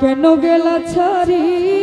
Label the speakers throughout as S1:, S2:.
S1: কেন গেলা ছাড়ি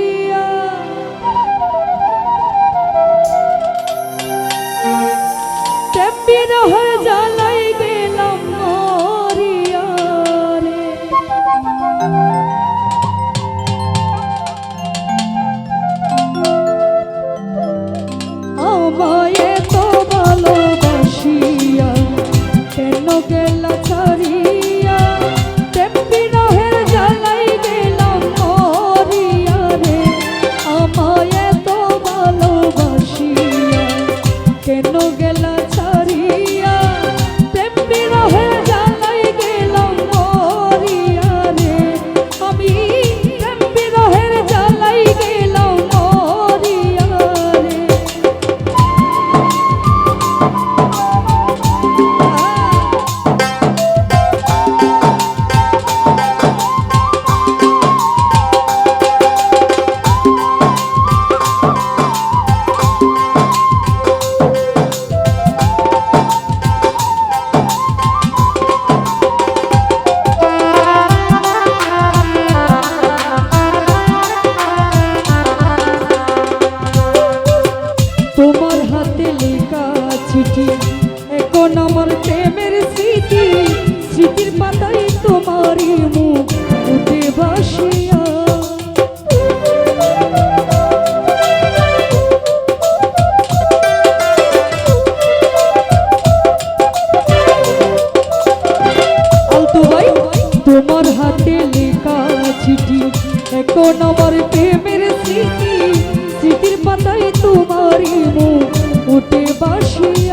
S1: হাতে লেখা চিঠি এখন আমার প্রেমের স্মৃতি স্মৃতির পাতায় তোমারই মুখ উঠে বাসি।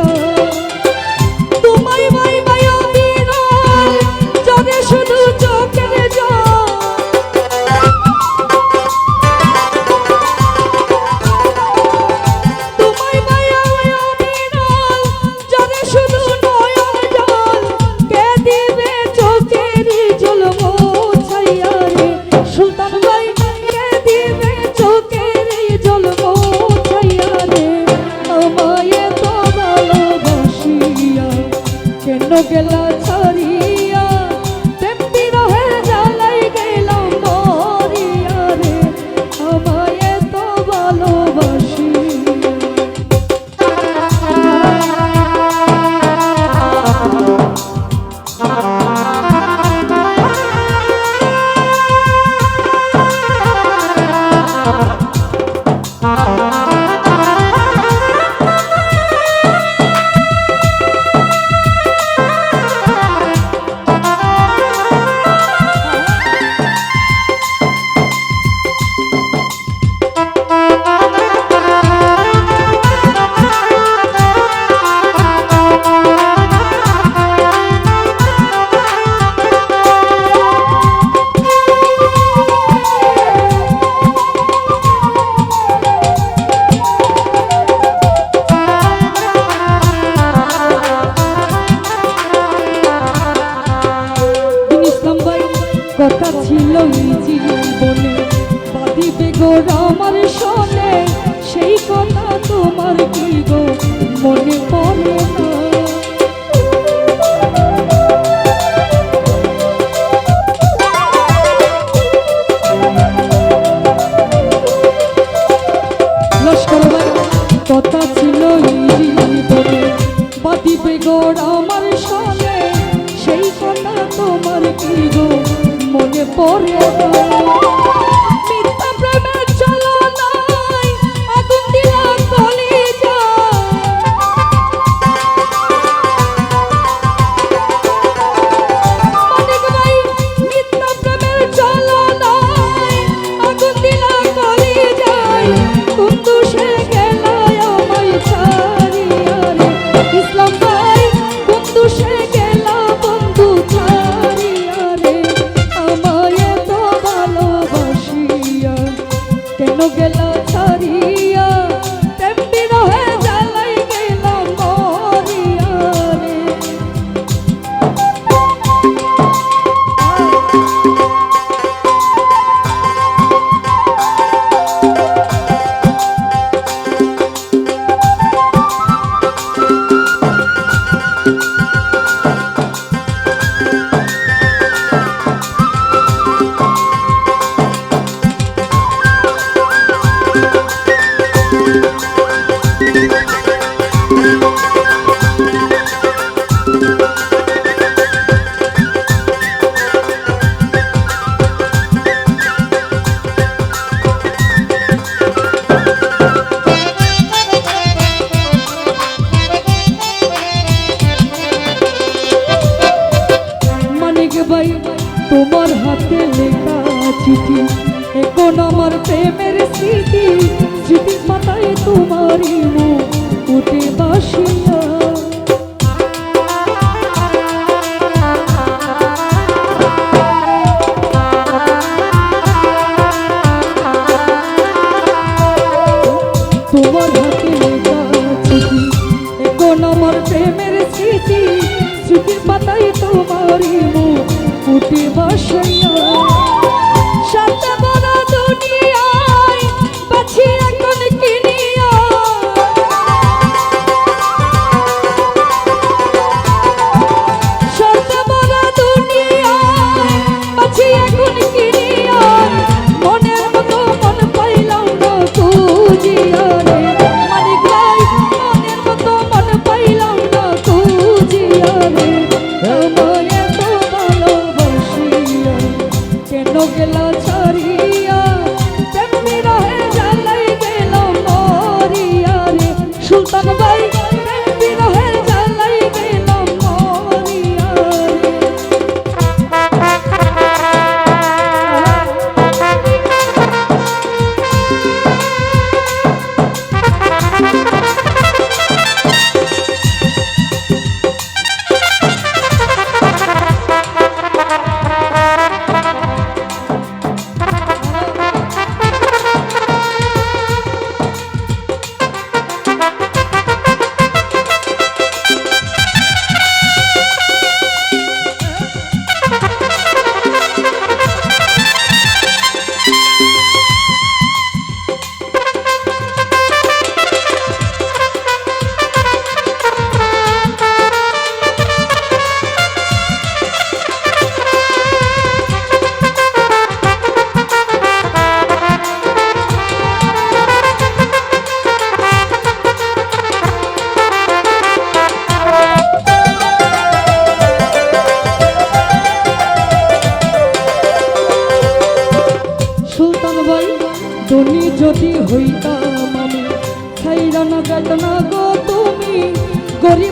S1: গেল গো মনে পড়ে গেল ছড়িয়া। লেখা চিঠি। এখন আমার প্রেমের স্মৃতি স্মৃতির পাতায় তোমারই মুখ। উঠে বাসিয়া Guri